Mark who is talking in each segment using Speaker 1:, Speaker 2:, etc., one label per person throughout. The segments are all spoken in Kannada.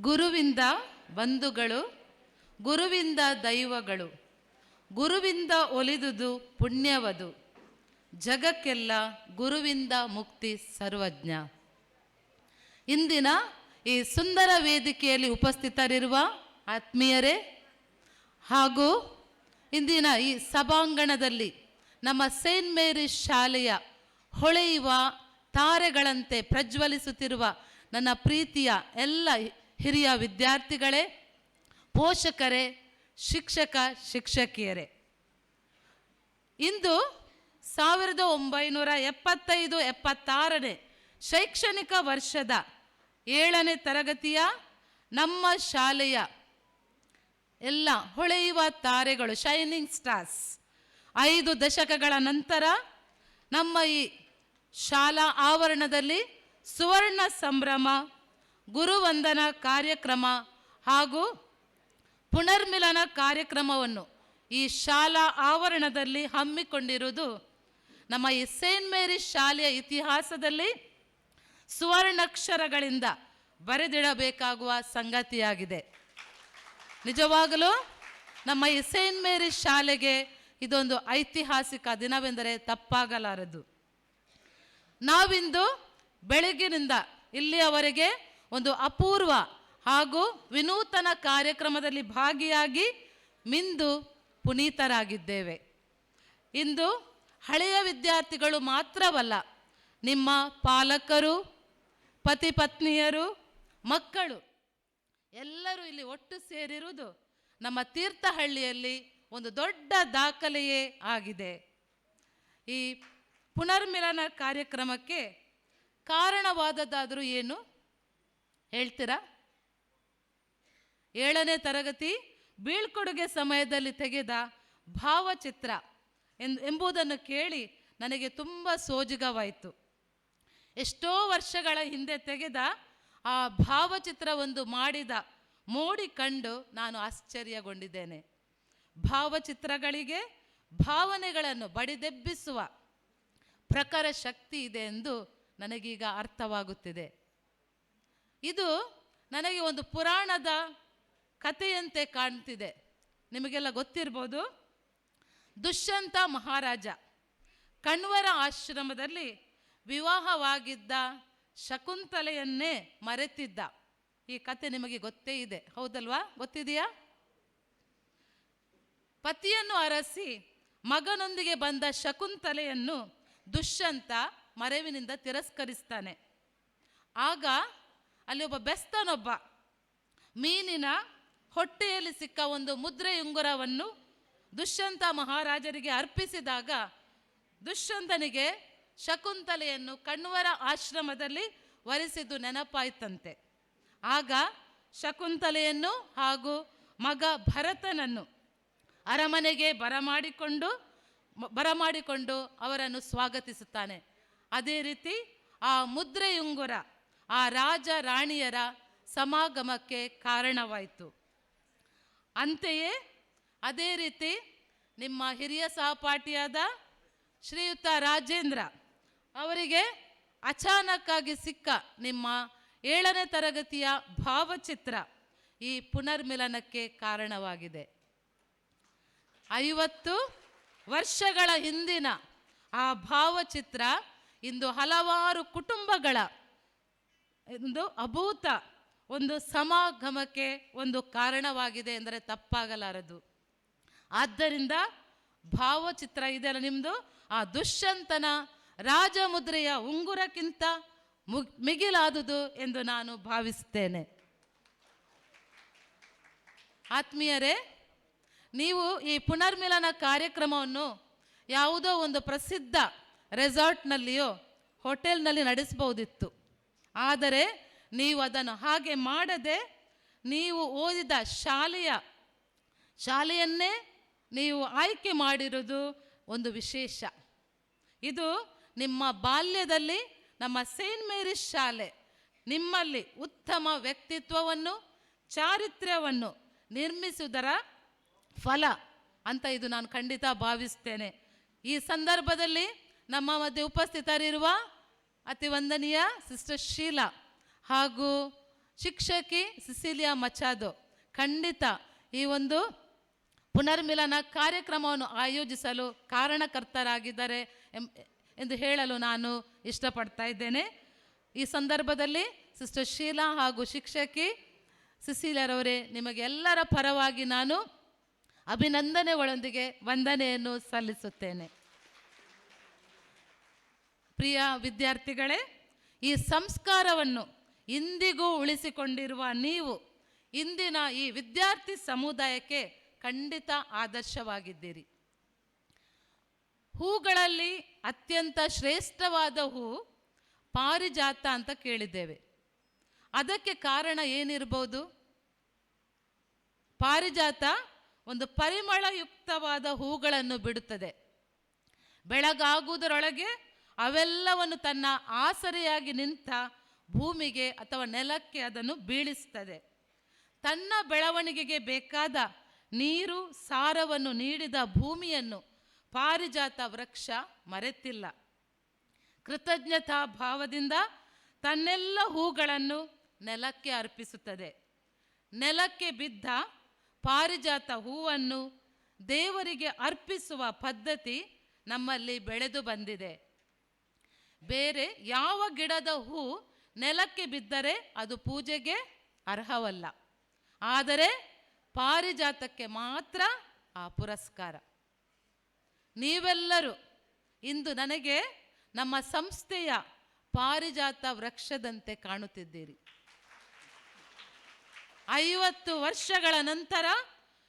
Speaker 1: ಗುರುವಿಂದ ಬಂಧುಗಳು, ಗುರುವಿಂದ ದೈವಗಳು, ಗುರುವಿಂದ ಒಲಿದುದು ಪುಣ್ಯವದು, ಜಗಕ್ಕೆಲ್ಲ ಗುರುವಿಂದ ಮುಕ್ತಿ ಸರ್ವಜ್ಞ. ಇಂದಿನ ಈ ಸುಂದರ ವೇದಿಕೆಯಲ್ಲಿ ಉಪಸ್ಥಿತರಿರುವ ಆತ್ಮೀಯರೇ ಹಾಗೂ ಇಂದಿನ ಈ ಸಭಾಂಗಣದಲ್ಲಿ ನಮ್ಮ ಸೇಂಟ್ ಮೇರಿ ಶಾಲೆಯ ಹೊಳೆಯುವ ತಾರೆಗಳಂತೆ ಪ್ರಜ್ವಲಿಸುತ್ತಿರುವ ನನ್ನ ಪ್ರೀತಿಯ ಎಲ್ಲ ಹಿರಿಯ ವಿದ್ಯಾರ್ಥಿಗಳೇ, ಪೋಷಕರೇ, ಶಿಕ್ಷಕ, ಶಿಕ್ಷಕಿಯರೇ. ಇಂದು ಸಾವಿರದ ಒಂಬೈನೂರ ಎಪ್ಪತ್ತೈದು, ಎಪ್ಪತ್ತಾರನೇ ಶೈಕ್ಷಣಿಕ ವರ್ಷದ ಏಳನೇ ತರಗತಿಯ ನಮ್ಮ ಶಾಲೆಯ ಎಲ್ಲ ಹೊಳೆಯುವ ತಾರೆಗಳು ಶೈನಿಂಗ್ ಸ್ಟಾರ್ಸ್ ಐದು ದಶಕಗಳ ನಂತರ ನಮ್ಮ ಈ ಶಾಲಾ ಆವರಣದಲ್ಲಿ ಸುವರ್ಣ ಸಂಭ್ರಮ ಗುರುವಂದನಾ ಕಾರ್ಯಕ್ರಮ ಹಾಗೂ ಪುನರ್ಮಿಲನ ಕಾರ್ಯಕ್ರಮವನ್ನು ಈ ಶಾಲಾ ಆವರಣದಲ್ಲಿ ಹಮ್ಮಿಕೊಂಡಿರುವುದು ನಮ್ಮ ಈ ಸೇಂಟ್ ಮೇರಿ ಶಾಲೆಯ ಇತಿಹಾಸದಲ್ಲಿ ಸುವರ್ಣಾಕ್ಷರಗಳಿಂದ ಬರೆದಿಡಬೇಕಾಗುವ ಸಂಗತಿಯಾಗಿದೆ. ನಿಜವಾಗಲೂ ನಮ್ಮ ಈ ಸೇಂಟ್ ಮೇರಿ ಶಾಲೆಗೆ ಇದೊಂದು ಐತಿಹಾಸಿಕ ದಿನವೆಂದರೆ ತಪ್ಪಾಗಲಾರದು. ನಾವಿಂದು ಬೆಳಗಿನಿಂದ ಇಲ್ಲಿಯವರೆಗೆ ಒಂದು ಅಪೂರ್ವ ಹಾಗೂ ವಿನೂತನ ಕಾರ್ಯಕ್ರಮದಲ್ಲಿ ಭಾಗಿಯಾಗಿ ಮಿಂದು ಪುನೀತರಾಗಿದ್ದೇವೆ. ಇಂದು ಹಳೆಯ ವಿದ್ಯಾರ್ಥಿಗಳು ಮಾತ್ರವಲ್ಲ, ನಿಮ್ಮ ಪಾಲಕರು, ಪತಿ ಪತ್ನಿಯರು, ಮಕ್ಕಳು ಎಲ್ಲರೂ ಇಲ್ಲಿ ಒಟ್ಟು ಸೇರಿರುವುದು ನಮ್ಮ ತೀರ್ಥಹಳ್ಳಿಯಲ್ಲಿ ಒಂದು ದೊಡ್ಡ ದಾಖಲೆಯೇ ಆಗಿದೆ. ಈ ಪುನರ್ಮಿಲನ ಕಾರ್ಯಕ್ರಮಕ್ಕೆ ಕಾರಣವಾದದ್ದಾದರೂ ಏನು? ಹೇಳ್ತೀರಾ? ಏಳನೇ ತರಗತಿ ಬೀಳ್ಕೊಡುಗೆ ಸಮಯದಲ್ಲಿ ತೆಗೆದ ಭಾವಚಿತ್ರ ಎಂಬುದನ್ನು ಕೇಳಿ ನನಗೆ ತುಂಬ ಸೋಜಿಗವಾಯಿತು. ಎಷ್ಟೋ ವರ್ಷಗಳ ಹಿಂದೆ ತೆಗೆದ ಆ ಭಾವಚಿತ್ರವೊಂದು ಮಾಡಿದ ಮೋಡಿ ಕಂಡು ನಾನು ಆಶ್ಚರ್ಯಗೊಂಡಿದ್ದೇನೆ. ಭಾವಚಿತ್ರಗಳಿಗೆ ಭಾವನೆಗಳನ್ನು ಬಡಿದೆಬ್ಬಿಸುವ ಪ್ರಖರ ಶಕ್ತಿ ಇದೆ ಎಂದು ನನಗೀಗ ಅರ್ಥವಾಗುತ್ತಿದೆ. ಇದು ನನಗೆ ಒಂದು ಪುರಾಣದ ಕಥೆಯಂತೆ ಕಾಣ್ತಿದೆ. ನಿಮಗೆಲ್ಲ ಗೊತ್ತಿರ್ಬೋದು? ದುಷ್ಯಂತ ಮಹಾರಾಜ ಕಣ್ವರ ಆಶ್ರಮದಲ್ಲಿ ವಿವಾಹವಾಗಿದ್ದ ಶಕುಂತಲೆಯನ್ನೇ ಮರೆತಿದ್ದ. ಈ ಕತೆ ನಿಮಗೆ ಗೊತ್ತೇ ಇದೆ. ಹೌದಲ್ವಾ? ಗೊತ್ತಿದೆಯಾ? ಪತಿಯನ್ನು ಅರಸಿ ಮಗನೊಂದಿಗೆ ಬಂದ ಶಕುಂತಲೆಯನ್ನು ದುಷ್ಯಂತ ಮರೆವಿನಿಂದ ತಿರಸ್ಕರಿಸ್ತಾನೆ. ಆಗ ಅಲ್ಲಿ ಒಬ್ಬ ಬೆಸ್ತನೊಬ್ಬ ಮೀನಿನ ಹೊಟ್ಟೆಯಲ್ಲಿ ಸಿಕ್ಕ ಒಂದು ಮುದ್ರೆಯುಂಗುರವನ್ನು ದುಷ್ಯಂತ ಮಹಾರಾಜರಿಗೆ ಅರ್ಪಿಸಿದಾಗ ದುಷ್ಯಂತನಿಗೆ ಶಕುಂತಲೆಯನ್ನು ಕಣ್ವರ ಆಶ್ರಮದಲ್ಲಿ ವರಿಸಿದ್ದು ನೆನಪಾಯ್ತಂತೆ. ಆಗ ಶಕುಂತಲೆಯನ್ನು ಹಾಗೂ ಮಗ ಭರತನನ್ನು ಅರಮನೆಗೆ ಬರಮಾಡಿಕೊಂಡು ಬರಮಾಡಿಕೊಂಡು ಅವರನ್ನು ಸ್ವಾಗತಿಸುತ್ತಾನೆ. ಅದೇ ರೀತಿ ಆ ಮುದ್ರೆಯುಂಗುರ ಆ ರಾಜ ರಾಣಿಯರ ಸಮಾಗಮಕ್ಕೆ ಕಾರಣವಾಯಿತು. ಅಂತೆಯೇ ಅದೇ ರೀತಿ ನಿಮ್ಮ ಹಿರಿಯ ಸಹಪಾಠಿಯಾದ ಶ್ರೀಯುತ ರಾಜೇಂದ್ರ ಅವರಿಗೆ ಅಚಾನಕ್ಕಾಗಿ ಸಿಕ್ಕ ನಿಮ್ಮ ಏಳನೇ ತರಗತಿಯ ಭಾವಚಿತ್ರ ಈ ಪುನರ್ಮಿಲನಕ್ಕೆ ಕಾರಣವಾಗಿದೆ. ಐವತ್ತು ವರ್ಷಗಳ ಹಿಂದಿನ ಆ ಭಾವಚಿತ್ರ ಇಂದು ಹಲವಾರು ಕುಟುಂಬಗಳ ಒಂದು ಅಭೂತ, ಒಂದು ಸಮಾಗಮಕ್ಕೆ ಒಂದು ಕಾರಣವಾಗಿದೆ ಎಂದರೆ ತಪ್ಪಾಗಲಾರದು. ಆದ್ದರಿಂದ ಭಾವಚಿತ್ರ ಇದೆಯಲ್ಲ ನಿಮ್ಮದು ಆ ದುಷ್ಯಂತನ ರಾಜಮುದ್ರೆಯ ಉಂಗುರಕ್ಕಿಂತ ಮುಗ್ ಮಿಗಿಲಾದುದು ಎಂದು ನಾನು ಭಾವಿಸುತ್ತೇನೆ. ಆತ್ಮೀಯರೇ, ನೀವು ಈ ಪುನರ್ಮಿಲನ ಕಾರ್ಯಕ್ರಮವನ್ನು ಯಾವುದೋ ಒಂದು ಪ್ರಸಿದ್ಧ ರೆಸಾರ್ಟ್ನಲ್ಲಿಯೋ, ಹೋಟೆಲ್ನಲ್ಲಿ ನಡೆಸಬಹುದಿತ್ತು. ಆದರೆ ನೀವು ಅದನ್ನು ಹಾಗೆ ಮಾಡದೆ ನೀವು ಓದಿದ ಶಾಲೆಯ, ಶಾಲೆಯನ್ನೇ ನೀವು ಆಯ್ಕೆ ಮಾಡಿರುವುದು ಒಂದು ವಿಶೇಷ. ಇದು ನಿಮ್ಮ ಬಾಲ್ಯದಲ್ಲಿ ನಮ್ಮ ಸೇಂಟ್ ಮೇರಿಸ್ ಶಾಲೆ ನಿಮ್ಮಲ್ಲಿ ಉತ್ತಮ ವ್ಯಕ್ತಿತ್ವವನ್ನು, ಚಾರಿತ್ರ್ಯವನ್ನು ನಿರ್ಮಿಸುವುದರ ಫಲ ಅಂತ ಇದು ನಾನು ಖಂಡಿತ ಭಾವಿಸ್ತೇನೆ. ಈ ಸಂದರ್ಭದಲ್ಲಿ ನಮ್ಮ ಮಧ್ಯೆ ಉಪಸ್ಥಿತರಿರುವ ಅತಿ ವಂದನೀಯ ಸಿಸ್ಟರ್ ಶೀಲಾ ಹಾಗೂ ಶಿಕ್ಷಕಿ ಸಿಸಿಲಿಯಾ ಮಚಾದೋ. ಖಂಡಿತ ಈ ಒಂದು ಪುನರ್ಮಿಲನ ಕಾರ್ಯಕ್ರಮವನ್ನು ಆಯೋಜಿಸಲು ಕಾರಣಕರ್ತರಾಗಿದ್ದಾರೆ ಎಂದು ಹೇಳಲು ನಾನು ಇಷ್ಟಪಡ್ತಾ ಇದ್ದೇನೆ. ಈ ಸಂದರ್ಭದಲ್ಲಿ ಸಿಸ್ಟರ್ ಶೀಲಾ ಹಾಗೂ ಶಿಕ್ಷಕಿ ಸಿಸಿಲಿಯರವರೇ, ನಿಮಗೆಲ್ಲರ ಪರವಾಗಿ ನಾನು ಅಭಿನಂದನೆಗಳೊಂದಿಗೆ ವಂದನೆಯನ್ನು ಸಲ್ಲಿಸುತ್ತೇನೆ. ಪ್ರಿಯ ವಿದ್ಯಾರ್ಥಿಗಳೇ, ಈ ಸಂಸ್ಕಾರವನ್ನು ಇಂದಿಗೂ ಉಳಿಸಿಕೊಂಡಿರುವ ನೀವು ಇಂದಿನ ಈ ವಿದ್ಯಾರ್ಥಿ ಸಮುದಾಯಕ್ಕೆ ಖಂಡಿತ ಆದರ್ಶವಾಗಿದ್ದೀರಿ. ಹೂಗಳಲ್ಲಿ ಅತ್ಯಂತ ಶ್ರೇಷ್ಠವಾದ ಹೂ ಪಾರಿಜಾತ ಅಂತ ಕೇಳಿದ್ದೇವೆ. ಅದಕ್ಕೆ ಕಾರಣ ಏನಿರ್ಬೋದು? ಪಾರಿಜಾತ ಒಂದು ಪರಿಮಳಯುಕ್ತವಾದ ಹೂಗಳನ್ನು ಬಿಡುತ್ತದೆ. ಬೆಳಗಾಗುವುದರೊಳಗೆ ಅವೆಲ್ಲವನ್ನು ತನ್ನ ಆಸರೆಯಾಗಿ ನಿಂತ ಭೂಮಿಗೆ ಅಥವಾ ನೆಲಕ್ಕೆ ಅದನ್ನು ಬೀಳಿಸ್ತದೆ. ತನ್ನ ಬೆಳವಣಿಗೆಗೆ ಬೇಕಾದ ನೀರು, ಸಾರವನ್ನು ನೀಡಿದ ಭೂಮಿಯನ್ನು ಪಾರಿಜಾತ ವೃಕ್ಷ ಮರೆತಿಲ್ಲ. ಕೃತಜ್ಞತಾ ಭಾವದಿಂದ ತನ್ನೆಲ್ಲ ಹೂಗಳನ್ನು ನೆಲಕ್ಕೆ ಅರ್ಪಿಸುತ್ತದೆ. ನೆಲಕ್ಕೆ ಬಿದ್ದ ಪಾರಿಜಾತ ಹೂವನ್ನು ದೇವರಿಗೆ ಅರ್ಪಿಸುವ ಪದ್ಧತಿ ನಮ್ಮಲ್ಲಿ ಬೆಳೆದು ಬಂದಿದೆ. ಬೇರೆ ಯಾವ ಗಿಡದ ಹೂ ನೆಲಕ್ಕೆ ಬಿದ್ದರೆ ಅದು ಪೂಜೆಗೆ ಅರ್ಹವಲ್ಲ. ಆದರೆ ಪಾರಿಜಾತಕ್ಕೆ ಮಾತ್ರ ಆ ಪುರಸ್ಕಾರ. ನೀವೆಲ್ಲರೂ ಇಂದು ನನಗೆ ನಮ್ಮ ಸಂಸ್ಥೆಯ ಪಾರಿಜಾತ ವೃಕ್ಷದಂತೆ ಕಾಣುತ್ತಿದ್ದೀರಿ. ಐವತ್ತು ವರ್ಷಗಳ ನಂತರ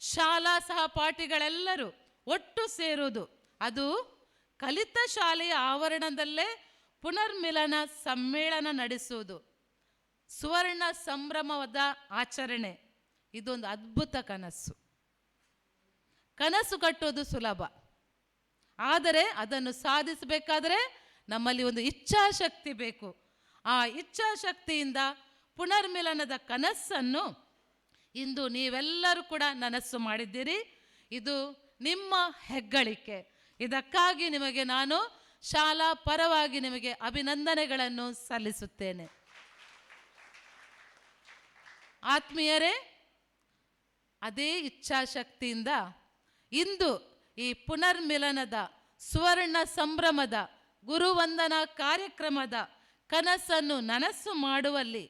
Speaker 1: ಶಾಲಾ ಸಹಪಾಠಿಗಳೆಲ್ಲರೂ ಒಟ್ಟು ಸೇರುವುದು ಅದು ಕಲಿತ ಶಾಲೆಯ ಆವರಣದಲ್ಲೇ ಪುನರ್ಮಿಲನ ಸಮ್ಮೇಳನ ನಡೆಸುವುದು ಸುವರ್ಣ ಸಂಭ್ರಮದ ಆಚರಣೆ. ಇದೊಂದು ಅದ್ಭುತ ಕನಸು. ಕನಸು ಕಟ್ಟೋದು ಸುಲಭ. ಆದರೆ ಅದನ್ನು ಸಾಧಿಸಬೇಕಾದರೆ ನಮ್ಮಲ್ಲಿ ಒಂದು ಇಚ್ಛಾಶಕ್ತಿ ಬೇಕು. ಆ ಇಚ್ಛಾಶಕ್ತಿಯಿಂದ ಪುನರ್ಮಿಲನದ ಕನಸನ್ನು ಇಂದು ನೀವೆಲ್ಲರೂ ಕೂಡ ನನಸ್ಸು ಮಾಡಿದ್ದೀರಿ. ಇದು ನಿಮ್ಮ ಹೆಗ್ಗಳಿಕೆ. ಇದಕ್ಕಾಗಿ ನಿಮಗೆ ನಾನು ಶಾಲಾ ಪರವಾಗಿ ನಿಮಗೆ ಅಭಿನಂದನೆಗಳನ್ನು ಸಲ್ಲಿಸುತ್ತೇನೆ. ಆತ್ಮೀಯರೇ, ಅದೇ ಇಚ್ಛಾಶಕ್ತಿಯಿಂದ ಇಂದು ಈ ಪುನರ್ಮಿಲನದ ಸುವರ್ಣ ಸಂಭ್ರಮದ ಗುರುವಂದನಾ ಕಾರ್ಯಕ್ರಮದ ಕನಸನ್ನು ನನಸು ಮಾಡುವಲ್ಲಿ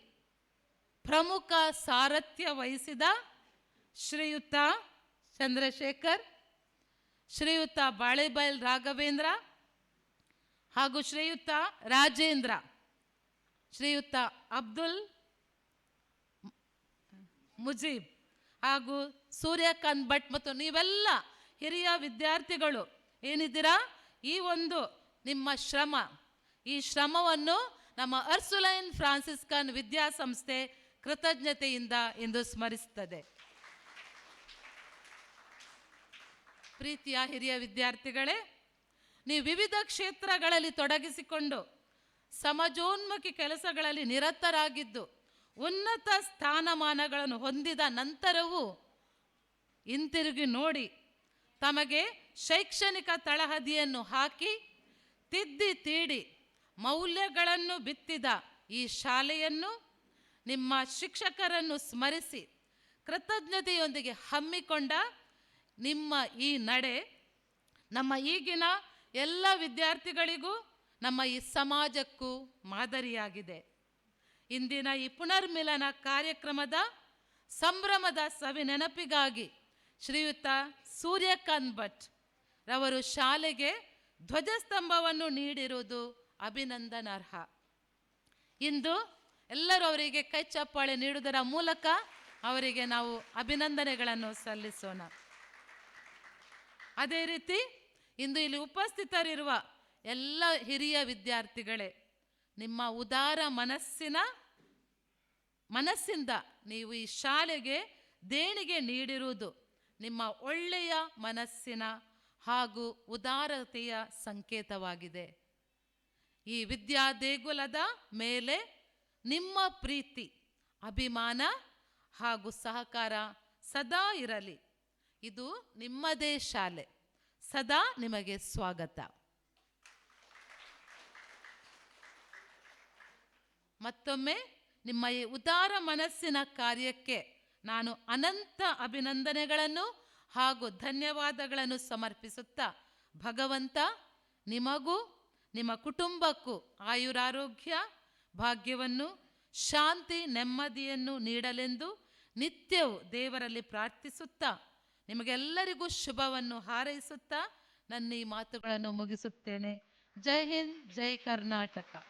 Speaker 1: ಪ್ರಮುಖ ಸಾರಥ್ಯ ವಹಿಸಿದ ಶ್ರೀಯುತ ಚಂದ್ರಶೇಖರ್, ಶ್ರೀಯುತ ಬಾಳೆಬೈಲ್ ರಾಘವೇಂದ್ರ ಹಾಗೂ ಶ್ರೀಯುತ ರಾಜೇಂದ್ರ. ಶ್ರೀಯುತ ಅಬ್ದುಲ್ ಮುಜೀಬ್ ಹಾಗೂ ಸೂರ್ಯಕಾಂತ್ ಭಟ್ ಮತ್ತು ನೀವೆಲ್ಲ ಹಿರಿಯ ವಿದ್ಯಾರ್ಥಿಗಳು ಏನಿದ್ದೀರಾ? ಈ ಒಂದು ನಿಮ್ಮ ಶ್ರಮ. ಈ ಶ್ರಮವನ್ನು ನಮ್ಮ ಅರ್ಸುಲೈನ್ ಫ್ರಾನ್ಸಿಸ್ಕನ್ ವಿದ್ಯಾಸಂಸ್ಥೆ ಕೃತಜ್ಞತೆಯಿಂದ ಇಂದು ಸ್ಮರಿಸುತ್ತದೆ. ಪ್ರೀತಿಯ ಹಿರಿಯ ವಿದ್ಯಾರ್ಥಿಗಳೇ ನೀವು ವಿವಿಧ ಕ್ಷೇತ್ರಗಳಲ್ಲಿ ತೊಡಗಿಸಿಕೊಂಡು ಸಮಾಜೋನ್ಮುಖಿ ಕೆಲಸಗಳಲ್ಲಿ ನಿರತರಾಗಿದ್ದು ಉನ್ನತ ಸ್ಥಾನಮಾನಗಳನ್ನು ಹೊಂದಿದ ನಂತರವೂ ಹಿಂತಿರುಗಿ ನೋಡಿ ತಮಗೆ ಶೈಕ್ಷಣಿಕ ತಳಹದಿಯನ್ನು ಹಾಕಿ ತಿದ್ದಿ ತೀಡಿ ಮೌಲ್ಯಗಳನ್ನು ಬಿತ್ತಿದ ಈ ಶಾಲೆಯನ್ನು ನಿಮ್ಮ ಶಿಕ್ಷಕರನ್ನು ಸ್ಮರಿಸಿ ಕೃತಜ್ಞತೆಯೊಂದಿಗೆ ಹಮ್ಮಿಕೊಂಡ ನಿಮ್ಮ ಈ ನಡೆ ನಮ್ಮ ಈಗಿನ ಎಲ್ಲ ವಿದ್ಯಾರ್ಥಿಗಳಿಗೂ ನಮ್ಮ ಈ ಸಮಾಜಕ್ಕೂ ಮಾದರಿಯಾಗಿದೆ. ಇಂದಿನ ಈ ಪುನರ್ಮಿಲನ ಕಾರ್ಯಕ್ರಮದ ಸಂಭ್ರಮದ ಸವಿ ನೆನಪಿಗಾಗಿ ಶ್ರೀಯುತ ಸೂರ್ಯಕಾಂತ್ ಭಟ್ ರವರು ಶಾಲೆಗೆ ಧ್ವಜಸ್ತಂಭವನ್ನು ನೀಡಿರುವುದು ಅಭಿನಂದನಾರ್ಹ. ಇಂದು ಎಲ್ಲರೂ ಅವರಿಗೆ ಕೈ ಚಪ್ಪಾಳೆ ನೀಡುವುದರ ಮೂಲಕ ಅವರಿಗೆ ನಾವು ಅಭಿನಂದನೆಗಳನ್ನು ಸಲ್ಲಿಸೋಣ. ಅದೇ ರೀತಿ ಇಂದು ಇಲ್ಲಿ ಉಪಸ್ಥಿತರಿರುವ ಎಲ್ಲ ಹಿರಿಯ ವಿದ್ಯಾರ್ಥಿಗಳೇ, ನಿಮ್ಮ ಉದಾರ ಮನಸ್ಸಿನ ಮನಸ್ಸಿಂದ ನೀವು ಈ ಶಾಲೆಗೆ ದೇಣಿಗೆ ನೀಡಿರುವುದು ನಿಮ್ಮ ಒಳ್ಳೆಯ ಮನಸ್ಸಿನ ಹಾಗೂ ಉದಾರತೆಯ ಸಂಕೇತವಾಗಿದೆ. ಈ ವಿದ್ಯಾ ದೇಗುಲದ ಮೇಲೆ ನಿಮ್ಮ ಪ್ರೀತಿ, ಅಭಿಮಾನ ಹಾಗೂ ಸಹಕಾರ ಸದಾ ಇರಲಿ. ಇದು ನಿಮ್ಮದೇ ಶಾಲೆ. ಸದಾ ನಿಮಗೆ ಸ್ವಾಗತ. ಮತ್ತೊಮ್ಮೆ ನಿಮ್ಮ ಈ ಉದಾರ ಮನಸ್ಸಿನ ಕಾರ್ಯಕ್ಕೆ ನಾನು ಅನಂತ ಅಭಿನಂದನೆಗಳನ್ನು ಹಾಗೂ ಧನ್ಯವಾದಗಳನ್ನು ಸಮರ್ಪಿಸುತ್ತಾ ಭಗವಂತ, ನಿಮಗೂ, ನಿಮ್ಮ ಕುಟುಂಬಕ್ಕೂ ಆಯುರಾರೋಗ್ಯ, ಭಾಗ್ಯವನ್ನು, ಶಾಂತಿ, ನೆಮ್ಮದಿಯನ್ನು ನೀಡಲೆಂದು ನಿತ್ಯವೂ ದೇವರಲ್ಲಿ ಪ್ರಾರ್ಥಿಸುತ್ತಾ ನಿಮಗೆಲ್ಲರಿಗೂ ಶುಭವನ್ನು ಹಾರೈಸುತ್ತಾ ನನ್ನ ಈ ಮಾತುಗಳನ್ನು ಮುಗಿಸುತ್ತೇನೆ. ಜೈ ಹಿಂದ್ ಜೈ ಕರ್ನಾಟಕ.